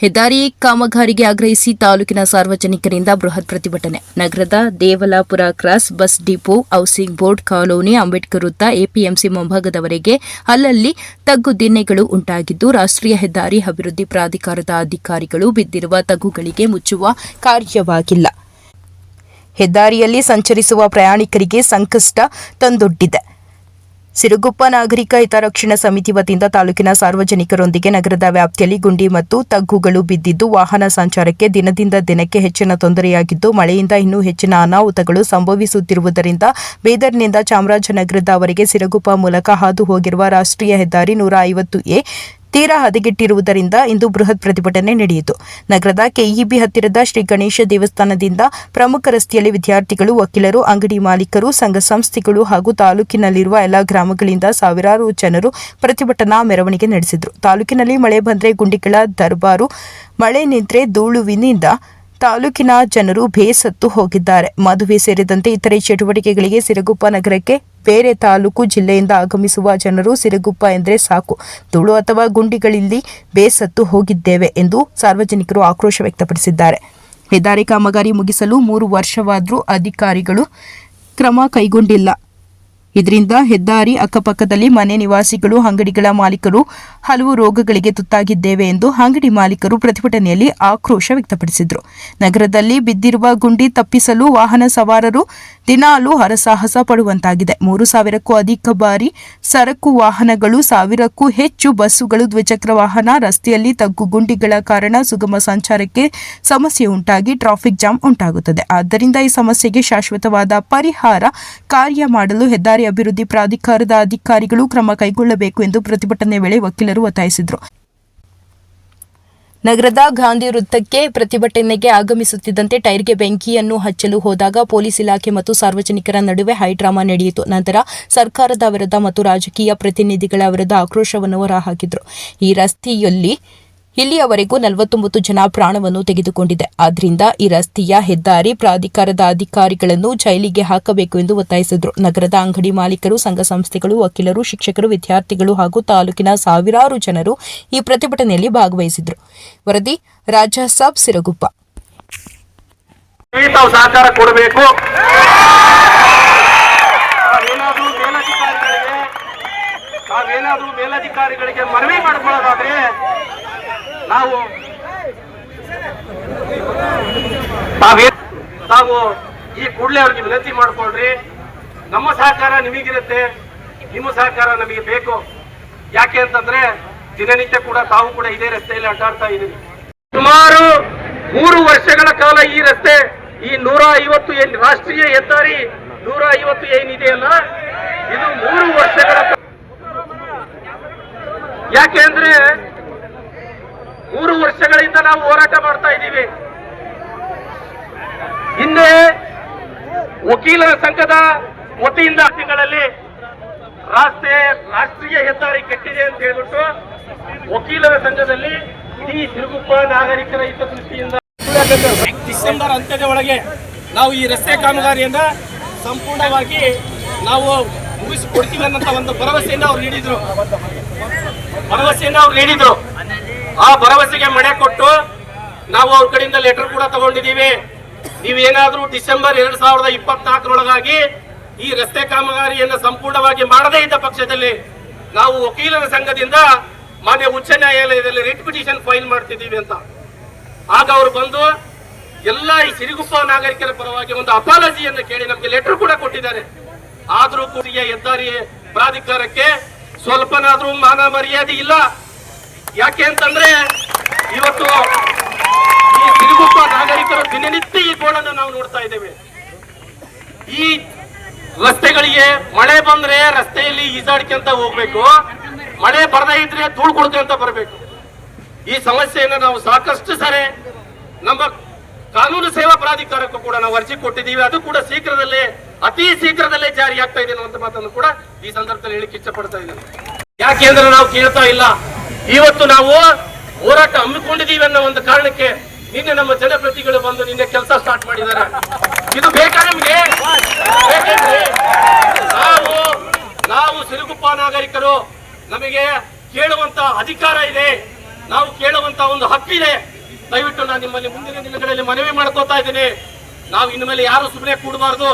ಹೆದ್ದಾರಿ ಕಾಮಗಾರಿಗೆ ಆಗ್ರಹಿಸಿ ತಾಲೂಕಿನ ಸಾರ್ವಜನಿಕರಿಂದ ಬೃಹತ್ ಪ್ರತಿಭಟನೆ. ನಗರದ Devalapura cross bus depot, housing board colony, Ambedkar ವೃತ್ತ, ಎಪಿಎಂಸಿ ಮುಂಭಾಗದವರೆಗೆ ಅಲ್ಲಲ್ಲಿ ತಗ್ಗು ದಿನ್ನೆಗಳು ಉಂಟಾಗಿದ್ದು, ರಾಷ್ಟ್ರೀಯ ಹೆದ್ದಾರಿ ಅಭಿವೃದ್ಧಿ ಪ್ರಾಧಿಕಾರದ ಅಧಿಕಾರಿಗಳು ಬಿದ್ದಿರುವ ತಗ್ಗುಗಳಿಗೆ ಮುಚ್ಚುವ ಕಾರ್ಯವಾಗಿಲ್ಲ. ಹೆದ್ದಾರಿಯಲ್ಲಿ ಸಂಚರಿಸುವ ಪ್ರಯಾಣಿಕರಿಗೆ ಸಂಕಷ್ಟ ತಂದೊಡ್ಡಿದೆ. ಸಿರುಗುಪ್ಪ ನಾಗರಿಕ ಹಿತರಕ್ಷಣಾ ಸಮಿತಿ ವತಿಯಿಂದ ತಾಲೂಕಿನ ಸಾರ್ವಜನಿಕರೊಂದಿಗೆ ನಗರದ ವ್ಯಾಪ್ತಿಯಲ್ಲಿ ಗುಂಡಿ ಮತ್ತು ತಗ್ಗುಗಳು ಬಿದ್ದಿದ್ದು ವಾಹನ ಸಂಚಾರಕ್ಕೆ ದಿನದಿಂದ ದಿನಕ್ಕೆ ಹೆಚ್ಚಿನ ತೊಂದರೆಯಾಗಿದ್ದು, ಮಳೆಯಿಂದ ಇನ್ನೂ ಹೆಚ್ಚಿನ ಅನಾಹುತಗಳು ಸಂಭವಿಸುತ್ತಿರುವುದರಿಂದ ಬೀದರ್ನಿಂದ ಚಾಮರಾಜನಗರದವರೆಗೆ ಸಿರುಗುಪ್ಪ ಮೂಲಕ ಹಾದು ಹೋಗಿರುವ ರಾಷ್ಟ್ರೀಯ ಹೆದ್ದಾರಿ ನೂರ ಐವತ್ತು ಎ ತೀರಾ ಹದಗೆಟ್ಟಿರುವುದರಿಂದ ಇಂದು ಬೃಹತ್ ಪ್ರತಿಭಟನೆ ನಡೆಯಿತು. ನಗರದ ಕೆಇಬಿ ಹತ್ತಿರದ ಶ್ರೀ ಗಣೇಶ ದೇವಸ್ಥಾನದಿಂದ ಪ್ರಮುಖ ರಸ್ತೆಯಲ್ಲಿ ವಿದ್ಯಾರ್ಥಿಗಳು, ವಕೀಲರು, ಅಂಗಡಿ ಮಾಲೀಕರು, ಸಂಘ ಸಂಸ್ಥೆಗಳು ಹಾಗೂ ತಾಲೂಕಿನಲ್ಲಿರುವ ಎಲ್ಲ ಗ್ರಾಮಗಳಿಂದ ಸಾವಿರಾರು ಜನರು ಪ್ರತಿಭಟನಾ ಮೆರವಣಿಗೆ ನಡೆಸಿದರು. ತಾಲೂಕಿನಲ್ಲಿ ಮಳೆ ಬಂದರೆ ಗುಂಡಿಗಳ ದರ್ಬಾರು, ಮಳೆ ನಿಂತರೆ ಧೂಳುವಿನಿಂದ ತಾಲೂಕಿನ ಜನರು ಬೇಸತ್ತು ಹೋಗಿದ್ದಾರೆ. ಮದುವೆ ಸೇರಿದಂತೆ ಇತರೆ ಚಟುವಟಿಕೆಗಳಿಗೆ ಸಿರಗುಪ್ಪ ನಗರಕ್ಕೆ ಬೇರೆ ತಾಲೂಕು ಜಿಲ್ಲೆಯಿಂದ ಆಗಮಿಸುವ ಜನರು ಸಿರಗುಪ್ಪ ಎಂದರೆ ಸಾಕು. ಧೂಳು ಅಥವಾ ಗುಂಡಿಗಳಲ್ಲಿ ಬೇಸತ್ತು ಹೋಗಿದ್ದೇವೆ ಎಂದು ಸಾರ್ವಜನಿಕರು ಆಕ್ರೋಶ ವ್ಯಕ್ತಪಡಿಸಿದ್ದಾರೆ. ಹೆದ್ದಾರಿ ಕಾಮಗಾರಿ ಮುಗಿಸಲು ಮೂರು ವರ್ಷವಾದರೂ ಅಧಿಕಾರಿಗಳು ಕ್ರಮ ಕೈಗೊಂಡಿಲ್ಲ. ಇದರಿಂದ ಹೆದ್ದಾರಿ ಅಕ್ಕಪಕ್ಕದಲ್ಲಿ ಮನೆ ನಿವಾಸಿಗಳು, ಅಂಗಡಿಗಳ ಮಾಲೀಕರು ಹಲವು ರೋಗಗಳಿಗೆ ತುತ್ತಾಗಿದ್ದೇವೆ ಎಂದು ಅಂಗಡಿ ಮಾಲೀಕರು ಪ್ರತಿಭಟನೆಯಲ್ಲಿ ಆಕ್ರೋಶ ವ್ಯಕ್ತಪಡಿಸಿದರು. ನಗರದಲ್ಲಿ ಬಿದ್ದಿರುವ ಗುಂಡಿ ತಪ್ಪಿಸಲು ವಾಹನ ಸವಾರರು ದಿನಾಲೂ ಹರಸಾಹಸ ಪಡುವಂತಾಗಿದೆ. ಮೂರು ಸಾವಿರಕ್ಕೂ ಅಧಿಕ ಬಾರಿ ಸರಕು ವಾಹನಗಳು, ಸಾವಿರಕ್ಕೂ ಹೆಚ್ಚು ಬಸ್ಸುಗಳು, ದ್ವಿಚಕ್ರ ವಾಹನ, ರಸ್ತೆಯಲ್ಲಿ ತಗ್ಗು ಗುಂಡಿಗಳ ಕಾರಣ ಸುಗಮ ಸಂಚಾರಕ್ಕೆ ಸಮಸ್ಯೆ ಉಂಟಾಗಿ ಟ್ರಾಫಿಕ್ ಜಾಮ್ ಉಂಟಾಗುತ್ತದೆ. ಆದ್ದರಿಂದ ಈ ಸಮಸ್ಯೆಗೆ ಶಾಶ್ವತವಾದ ಪರಿಹಾರ ಕಾರ್ಯ ಮಾಡಲು ಹೆದ್ದಾರಿ ಅಭಿವೃದ್ಧಿ ಪ್ರಾಧಿಕಾರದ ಅಧಿಕಾರಿಗಳು ಕ್ರಮ ಕೈಗೊಳ್ಳಬೇಕು ಎಂದು ಪ್ರತಿಭಟನೆ ವೇಳೆ ವಕೀಲರು ಒತ್ತಾಯಿಸಿದರು. ನಗರದ ಗಾಂಧಿ ವೃತ್ತಕ್ಕೆ ಪ್ರತಿಭಟನೆಗೆ ಆಗಮಿಸುತ್ತಿದ್ದಂತೆ ಟೈರ್ಗೆ ಬೆಂಕಿಯನ್ನು ಹಚ್ಚಲು ಹೋದಾಗ ಪೊಲೀಸ್ ಇಲಾಖೆ ಮತ್ತು ಸಾರ್ವಜನಿಕರ ನಡುವೆ ಹೈಡ್ರಾಮಾ ನಡೆಯಿತು. ನಂತರ ಸರ್ಕಾರದ ವಿರುದ್ಧ ಮತ್ತು ರಾಜಕೀಯ ಪ್ರತಿನಿಧಿಗಳ ವಿರುದ್ಧ ಆಕ್ರೋಶವನ್ನು ಹೊರಹಾಕಿದರು. ಈ ರಸ್ತೆಯಲ್ಲಿ ಇಲ್ಲಿಯವರೆಗೂ ನಲವತ್ತೊಂಬತ್ತು ಜನ ಪ್ರಾಣವನ್ನು ತೆಗೆದುಕೊಂಡಿದೆ. ಆದ್ದರಿಂದ ಈ ರಸ್ತೆಯ ಹೆದ್ದಾರಿ ಪ್ರಾಧಿಕಾರದ ಅಧಿಕಾರಿಗಳನ್ನು ಜೈಲಿಗೆ ಹಾಕಬೇಕು ಎಂದು ಒತ್ತಾಯಿಸಿದರು. ನಗರದ ಅಂಗಡಿ ಮಾಲೀಕರು, ಸಂಘ ಸಂಸ್ಥೆಗಳು, ವಕೀಲರು, ಶಿಕ್ಷಕರು, ವಿದ್ಯಾರ್ಥಿಗಳು ಹಾಗೂ ತಾಲೂಕಿನ ಸಾವಿರಾರು ಜನರು ಈ ಪ್ರತಿಭಟನೆಯಲ್ಲಿ ಭಾಗವಹಿಸಿದರು. ವರದಿ, ರಾಜಾ ಸಾಬ್ ಸಿರಗುಪ್ಪ. ಮೇಲಧಿಕಾರಿಗಳಿಗೆ ಮನವಿ ಮಾಡ್ಕೊಳ್ಳೋದಾದ್ರೆ ನಾವು ತಾವೇ ತಾವು ಈ ಕೂಡಲೇ ಅವ್ರಿಗೆ ವಿನಂತಿ ಮಾಡ್ಕೊಳ್ರಿ. ನಮ್ಮ ಸಹಕಾರ ನಿಮಗಿರುತ್ತೆ. ನಿಮ್ಮ ಸಹಕಾರ ನಮಗೆ ಬೇಕು. ಯಾಕೆ ಅಂತಂದ್ರೆ ದಿನನಿತ್ಯ ಕೂಡ ತಾವು ಕೂಡ ಇದೇ ರಸ್ತೆಯಲ್ಲಿ ಅಡ್ಡಾಡ್ತಾ ಇದ್ದೀವಿ. ಸುಮಾರು ಮೂರು ವರ್ಷಗಳ ಕಾಲ ಈ ರಸ್ತೆ, ಈ ನೂರ ಐವತ್ತು ಏನ್ ರಾಷ್ಟ್ರೀಯ ಹೆದ್ದಾರಿ ನೂರ ಐವತ್ತು ಏನಿದೆಯಲ್ಲ ಇದು ಮೂರು ವರ್ಷಗಳ ಯಾಕೆ ಅಂದ್ರೆ ಮೂರು ವರ್ಷಗಳಿಂದ ನಾವು ಹೋರಾಟ ಮಾಡ್ತಾ ಇದ್ದೀವಿ. ಹಿಂದೆ ವಕೀಲರ ಸಂಘದ ವತಿಯಿಂದ ತಿಂಗಳಲ್ಲಿ ರಾಸ್ತೆ ರಾಷ್ಟ್ರೀಯ ಹೆದ್ದಾರಿ ಕೆಟ್ಟಿದೆ ಅಂತ ಹೇಳ್ಬಿಟ್ಟು ವಕೀಲರ ಸಂಘದಲ್ಲಿ ಇಡೀ ತಿರುಗುಪ್ಪ ನಾಗರಿಕರ ಹಿತದೃಷ್ಟಿಯಿಂದ ಡಿಸೆಂಬರ್ ಅಂತ್ಯದ ಒಳಗೆ ನಾವು ಈ ರಸ್ತೆ ಕಾಮಗಾರಿಯನ್ನ ಸಂಪೂರ್ಣವಾಗಿ ನಾವು ಮುಗಿಸಿಕೊಡ್ತೀವಿ ಅನ್ನೋ ಒಂದು ಭರವಸೆಯನ್ನು ಅವ್ರು ನೀಡಿದ್ರು. ಭರವಸೆಯನ್ನು ಅವ್ರು ನೀಡಿದ್ರು. ಆ ಭರವಸೆಗೆ ಮಣೆ ಕೊಟ್ಟು ನಾವು ಅವ್ರ ಕಡೆಯಿಂದ ಲೆಟರ್ ಕೂಡ ತಗೊಂಡಿದ್ದೀವಿ. ನೀವೇನಾದ್ರೂ ಡಿಸೆಂಬರ್ ಎರಡ್ ಸಾವಿರದ ಇಪ್ಪತ್ನಾಲ್ಕರೊಳಗಾಗಿ ಈ ರಸ್ತೆ ಕಾಮಗಾರಿಯನ್ನು ಸಂಪೂರ್ಣವಾಗಿ ಮಾಡದೇ ಇದ್ದ ಪಕ್ಷದಲ್ಲಿ ನಾವು ವಕೀಲರ ಸಂಘದಿಂದ ಮಾನ್ಯ ಉಚ್ಚ ನ್ಯಾಯಾಲಯದಲ್ಲಿ ರಿಟ್ ಪಿಟಿಷನ್ ಫೈಲ್ ಮಾಡ್ತಿದ್ದೀವಿ ಅಂತ. ಆಗ ಅವರು ಬಂದು ಎಲ್ಲ ಈ ಸಿರಿಗುಪ್ಪ ನಾಗರಿಕರ ಪರವಾಗಿ ಒಂದು ಅಪಾಲಜಿಯನ್ನು ಕೇಳಿ ನಮಗೆ ಲೆಟರ್ ಕೂಡ ಕೊಟ್ಟಿದ್ದಾರೆ. ಆದರೂ ಕೂಡ ಹೆದ್ದಾರಿ ಪ್ರಾಧಿಕಾರಕ್ಕೆ ಸ್ವಲ್ಪನಾದ್ರೂ ಮಾನ ಮರ್ಯಾದೆ ಇಲ್ಲ. ಯಾಕೆ ಅಂತಂದ್ರೆ ಇವತ್ತು ಈ ತಿರುಗುಪ್ಪ ನಾಗರಿಕರು ದಿನನಿತ್ಯ ಈ ಗೋಳನ್ನು ನಾವು ನೋಡ್ತಾ ಇದ್ದೇವೆ. ಈ ರಸ್ತೆಗಳಿಗೆ ಮಳೆ ಬಂದ್ರೆ ರಸ್ತೆಯಲ್ಲಿ ಈಜಾಡ್ಕೊಂತ ಹೋಗ್ಬೇಕು. ಮಳೆ ಬರದೇ ಇದ್ರೆ ಧೂಳು ಕುಡ್ಕೊಂತ ಬರಬೇಕು. ಈ ಸಮಸ್ಯೆಯನ್ನು ನಾವು ಸಾಕಷ್ಟು ಸರಿ ನಮ್ಮ ಕಾನೂನು ಸೇವಾ ಪ್ರಾಧಿಕಾರಕ್ಕೂ ಕೂಡ ನಾವು ಅರ್ಜಿ ಕೊಟ್ಟಿದ್ದೀವಿ. ಅದು ಕೂಡ ಶೀಘ್ರದಲ್ಲೇ, ಅತಿ ಶೀಘ್ರದಲ್ಲೇ ಜಾರಿ ಆಗ್ತಾ ಇದೆ ಅನ್ನುವಂಥ ಮಾತನ್ನು ಕೂಡ ಈ ಸಂದರ್ಭದಲ್ಲಿ ಹೇಳಿಕ್ಕೆ ಇಷ್ಟಪಡ್ತಾ ಇದ್ದೇನೆ. ಯಾಕೆಂದ್ರೆ ನಾವು ಕೇಳ್ತಾ ಇಲ್ಲ. ಇವತ್ತು ನಾವು ಹೋರಾಟ ಹಮ್ಮಿಕೊಂಡಿದ್ದೀವಿ ಅನ್ನೋ ಒಂದು ಕಾರಣಕ್ಕೆ ನಿನ್ನೆ ನಮ್ಮ ಜನಪ್ರತಿಗಳು ಬಂದು ನಿನ್ನೆ ಕೆಲಸ ಸ್ಟಾರ್ಟ್ ಮಾಡಿದ್ದಾರೆ. ಇದು ಬೇಕಾ ನಿಮ್ಗೆ? ನಾವು ನಾವು ಸಿರುಗುಪ್ಪ ನಾಗರಿಕರು ನಮಗೆ ಕೇಳುವಂತ ಅಧಿಕಾರ ಇದೆ. ನಾವು ಕೇಳುವಂತ ಒಂದು ಹಕ್ಕಿದೆ ದಯವಿಟ್ಟು ನಾನು ನಿಮ್ಮಲ್ಲಿ ಮುಂದಿನ ದಿನಗಳಲ್ಲಿ ಮನವಿ ಮಾಡ್ಕೋತಾ ಇದ್ದೀನಿ. ನಾವು ಇನ್ನು ಇನ್ಮೇಲೆ ಯಾರು ಸುಮ್ಮನೆ ಕೂಡಬಾರ್ದು.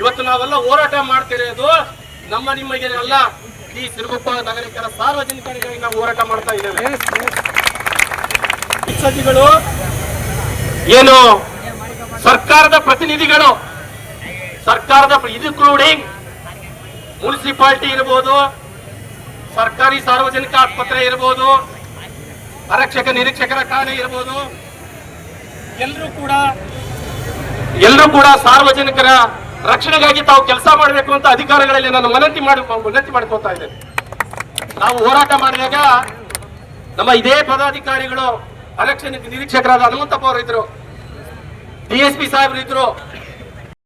ಇವತ್ತು ನಾವೆಲ್ಲ ಹೋರಾಟ ಮಾಡ್ತಿರೋದು ನಮ್ಮ ನಿಮಗೆ ಅಲ್ಲ ಈ ಸಿರುಗುಪ್ಪ ನಗರಿಕರ ಸಾರ್ವಜನಿಕರಿಗಾಗಿ ನಾವು ಹೋರಾಟ ಮಾಡ್ತಾ ಇದ್ದೇವೆ. ಏನು ಸರ್ಕಾರದ ಪ್ರತಿನಿಧಿಗಳು ಸರ್ಕಾರದ ಇನ್ಕ್ಲೂಡಿಂಗ್ ಮುನ್ಸಿಪಾಲ್ಟಿ ಇರ್ಬೋದು ಸರ್ಕಾರಿ ಸಾರ್ವಜನಿಕ ಆಸ್ಪತ್ರೆ ಇರ್ಬೋದು ಆರಕ್ಷಕ ನಿರೀಕ್ಷಕರ ಕಾಣೆ ಇರ್ಬೋದು ಎಲ್ಲರೂ ಕೂಡ ಎಲ್ಲರೂ ಕೂಡ ಸಾರ್ವಜನಿಕರ ರಕ್ಷಣೆಗಾಗಿ ತಾವು ಕೆಲಸ ಮಾಡಬೇಕು ಅಂತ ಅಧಿಕಾರಿಗಳಲ್ಲಿ ನಾನು ಮನಂತಿ ಮಾಡಿ ವಿನಂತಿ ಮಾಡ್ಕೋತಾ ಇದ್ದೇನೆ. ನಾವು ಹೋರಾಟ ಮಾಡಿದಾಗ ನಮ್ಮ ಇದೇ ಪದಾಧಿಕಾರಿಗಳು ಎಲೆಕ್ಷನ್ ನಿರೀಕ್ಷಕರಾದ ಹನುಮಂತಪ್ಪ ಅವರು ಇದ್ರು ಡಿ ಎಸ್ ಸಾಹೇಬರು ಇದ್ರು